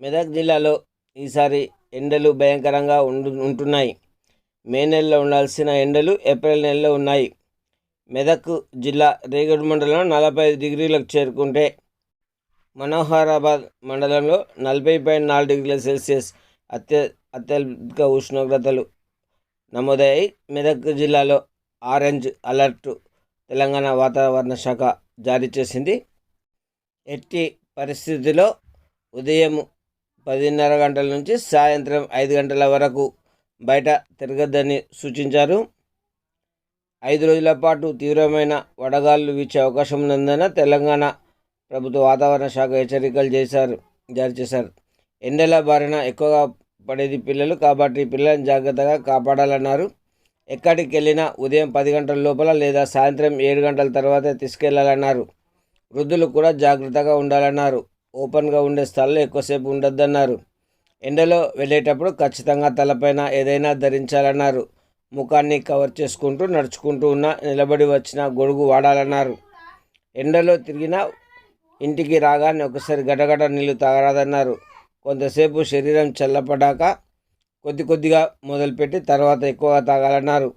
మెదక్ జిల్లాలో ఈసారి ఎండలు భయంకరంగా ఉండు ఉంటున్నాయి. మే నెలలో ఉండాల్సిన ఎండలు ఏప్రిల్ నెలలో ఉన్నాయి. మెదక్ జిల్లా రేగడి మండలం నలభై ఐదు డిగ్రీలకు చేరుకుంటే మనోహరాబాద్ మండలంలో నలభై పాయింట్ నాలుగు డిగ్రీల సెల్సియస్ అత్య అత్యధిక ఉష్ణోగ్రతలు నమోదయ్యాయి. మెదక్ జిల్లాలో ఆరెంజ్ అలర్ట్ తెలంగాణ వాతావరణ శాఖ జారీ చేసింది. ఎట్టి పరిస్థితిలో ఉదయం పదిన్నర గంటల నుంచి సాయంత్రం ఐదు గంటల వరకు బయట తిరగద్దని సూచించారు. ఐదు రోజుల పాటు తీవ్రమైన వడగాళ్ళు వీచే అవకాశం ఉన్నందున తెలంగాణ ప్రభుత్వ వాతావరణ శాఖ హెచ్చరికలు చేశారు జారీ చేశారు. ఎండల బారిన ఎక్కువగా పడేది పిల్లలు కాబట్టి పిల్లలను జాగ్రత్తగా కాపాడాలన్నారు. ఎక్కడికి వెళ్ళినా ఉదయం పది గంటల లోపల లేదా సాయంత్రం ఏడు గంటల తర్వాత తీసుకెళ్ళాలన్నారు. వృద్ధులు కూడా జాగ్రత్తగా ఉండాలన్నారు. ఓపెన్గా ఉండే స్థలంలో ఎక్కువసేపు ఉండొద్దన్నారు. ఎండలో వెళ్ళేటప్పుడు ఖచ్చితంగా తలపైన ఏదైనా ధరించాలన్నారు. ముఖాన్ని కవర్ చేసుకుంటూ నడుచుకుంటూ ఉన్న నిలబడి వచ్చిన గొడుగు వాడాలన్నారు. ఎండలో తిరిగిన ఇంటికి రాగానే ఒకసారి గడగడ నీళ్ళు తాగరాదన్నారు. కొంతసేపు శరీరం చల్లపడాక కొద్ది కొద్దిగా మొదలుపెట్టి తర్వాత ఎక్కువగా తాగాలన్నారు.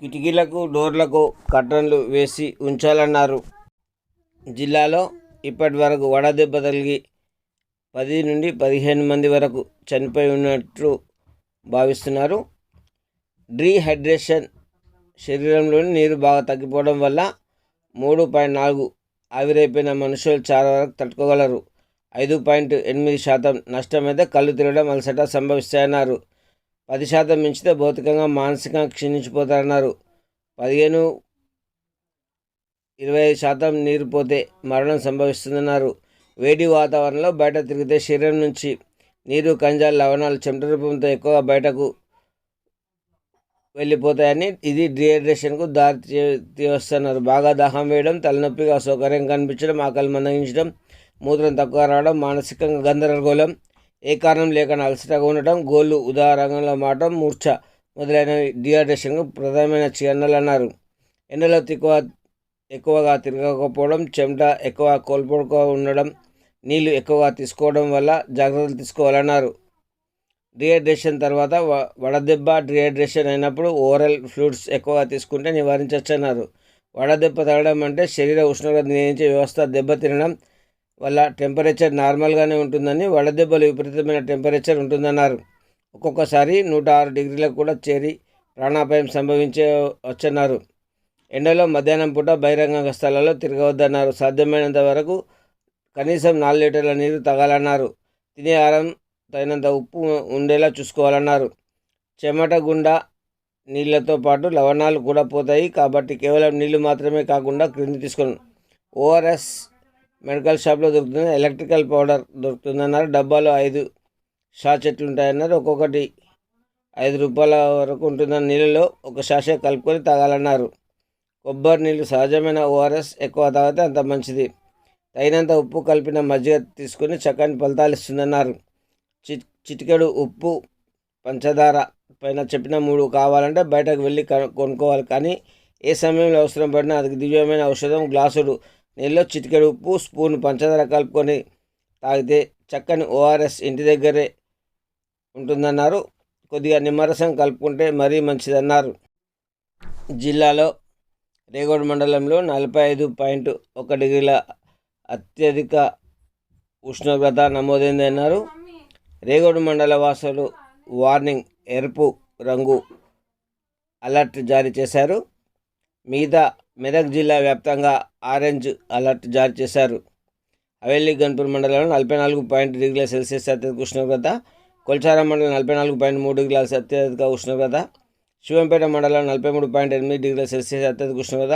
కిటికీలకు డోర్లకు కర్టన్లు వేసి ఉంచాలన్నారు. జిల్లాలో ఇప్పటి వరకు వడదెబ్బ తగిలి పది నుండి పదిహేను మంది వరకు చనిపోయి ఉన్నట్లు భావిస్తున్నారు. డీహైడ్రేషన్ శరీరంలోని నీరు బాగా తగ్గిపోవడం వల్ల మూడు పాయింట్ నాలుగు ఆవిరైపోయిన మనుషులు చాలా వరకు తట్టుకోగలరు. ఐదు పాయింట్ ఎనిమిది శాతం నష్టమైతే కళ్ళు తిరగడం అలసట సంభవిస్తాయన్నారు. పది శాతం మించితే భౌతికంగా మానసికంగా క్షీణించిపోతారన్నారు. పదిహేను ఇరవై ఐదు శాతం నీరు పోతే మరణం సంభవిస్తుందన్నారు. వేడి వాతావరణంలో బయట తిరిగితే శరీరం నుంచి నీరు ఖనిజాలు లవణాలు చెమట రూపంతో ఎక్కువగా బయటకు వెళ్ళిపోతాయని ఇది డిహైడ్రేషన్కు దారి తీస్తున్నారు బాగా దాహం వేయడం తలనొప్పిగా అసౌకర్యం కనిపించడం ఆకలి మందగించడం మూత్రం తక్కువ రావడం మానసికంగా గందరగోళం ఏ కారణం లేకుండా అలసటగా ఉండటం గోళ్ళు ఉదారంగంలో మాటం మూర్ఛ మొదలైనవి డిహైడ్రేషన్కు ప్రధానమైన చిహ్నాలు అన్నారు ఎండలో తిక్కువ ఎక్కువగా తిరగకపోవడం చెమట ఎక్కువ కోల్పోక ఉండడం నీళ్ళు ఎక్కువగా తీసుకోవడం వల్ల జాగ్రత్తలు తీసుకోవాలన్నారు. డిహైడ్రేషన్ తర్వాత వ- వడదెబ్బ డిహైడ్రేషన్ అయినప్పుడు ఓరల్ ఫ్లూయిడ్స్ ఎక్కువగా తీసుకుంటే నివారించవచ్చు అన్నారు వడదెబ్బ తగలడం అంటే శరీర ఉష్ణోగ్రత నియంత్రించే వ్యవస్థ దెబ్బతినడం వల్ల టెంపరేచర్ నార్మల్గానే ఉంటుందని వడదెబ్బలు విపరీతమైన టెంపరేచర్ ఉంటుందన్నారు. ఒక్కొక్కసారి నూట ఆరు డిగ్రీలకు కూడా చేరి ప్రాణాపాయం సంభవించే వచ్చన్నారు ఎండలో మధ్యాహ్నం పూట బహిరంగ స్థలాల్లో తిరగవద్దన్నారు. సాధ్యమైనంత వరకు కనీసం నాలుగు లీటర్ల నీరు తాగాలన్నారు. తినే ఆహారం తగినంత ఉప్పు ఉండేలా చూసుకోవాలన్నారు. చెమట గుండా నీళ్ళతో పాటు లవణాలు కూడా పోతాయి కాబట్టి కేవలం నీళ్ళు మాత్రమే కాకుండా క్రింది తీసుకొని ఓఆర్ఎస్ మెడికల్ షాప్లో దొరుకుతుంది. ఎలక్ట్రికల్ పౌడర్ దొరుకుతుందన్నారు. డబ్బాలో ఐదు షాచెట్లు ఉంటాయన్నారు. ఒక్కొక్కటి ఐదు రూపాయల వరకు ఉంటుందన్న నీళ్ళలో ఒక షాషే కలుపుకొని తాగాలన్నారు. కొబ్బరి నీళ్ళు సహజమైన ఓఆర్ఎస్ ఎక్కువ తాగితే అంత మంచిది. తగినంత ఉప్పు కలిపిన మజ్జిగ తీసుకుని చక్కని ఫలితాలు ఇస్తుందన్నారు. చిట్ చిటికెడు ఉప్పు పంచదార పైన చెప్పిన మూడు కావాలంటే బయటకు వెళ్ళి కొనుక్కోవాలి. కానీ ఏ సమయంలో అవసరం పడినా అది దివ్యమైన ఔషధం గ్లాసుడు నీళ్ళలో చిటికెడు ఉప్పు స్పూన్ పంచదార కలుపుకొని తాగితే చక్కని ఓఆర్ఎస్ ఇంటి దగ్గరే ఉంటుందన్నారు. కొద్దిగా నిమ్మరసం కలుపుకుంటే మరీ మంచిదన్నారు. జిల్లాలో రేగోడ్ మండలంలో నలభై ఐదు పాయింట్ ఒక డిగ్రీల అత్యధిక ఉష్ణోగ్రత నమోదైందన్నారు రేగోడ్ మండల వాసులు వార్నింగ్ ఎరుపు రంగు అలర్ట్ జారీ చేశారు. మిగతా మెదక్ జిల్లా వ్యాప్తంగా ఆరెంజ్ అలర్ట్ జారీ చేశారు. హవేలీ గన్పూర్ మండలంలో నలభై నాలుగు పాయింట్ డిగ్రీల సెల్సియస్ అత్యధిక ఉష్ణోగ్రత కొల్చారా మండలం నలభై నాలుగు పాయింట్ మూడు డిగ్రీల అత్యధిక ఉష్ణోగ్రత శివంపేట మండలం నలభై మూడు పాయింట్ ఎనిమిది డిగ్రీల సెల్సియస్ అత్యధిక ఉష్ణోగ్రత.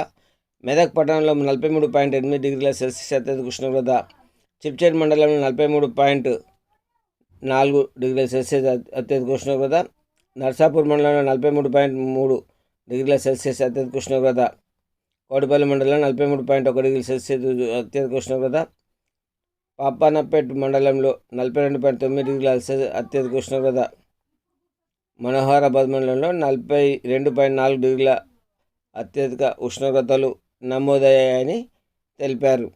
మెదక్ పట్టణంలో నలభై మూడు పాయింట్ ఎనిమిది డిగ్రీల సెల్సియస్ అత్యధిక ఉష్ణోగ్రత. చిప్చేట్ మండలంలో నలభై మూడు పాయింట్ నాలుగు డిగ్రీల సెల్సియస్ అత్యధిక ఉష్ణోగ్రత. నర్సాపూర్ మండలంలో నలభై మూడు పాయింట్ మూడు డిగ్రీల సెల్సియస్ అత్యధిక ఉష్ణోగ్రత. కోడిపల్లి మండలంలో నలభై మూడు పాయింట్ ఒక డిగ్రీ సెల్సియస్ అత్యధిక ఉష్ణోగ్రత. పాపానపేట్ మండలంలో నలభై రెండు పాయింట్ తొమ్మిది డిగ్రీల సెల్సియస్ అత్యధిక ఉష్ణోగ్రత. మనోహరాబాద్ మండలంలో నలభై రెండు పాయింట్ నాలుగు డిగ్రీల అత్యధిక ఉష్ణోగ్రతలు నమోదయ్యాయని తెలిపారు.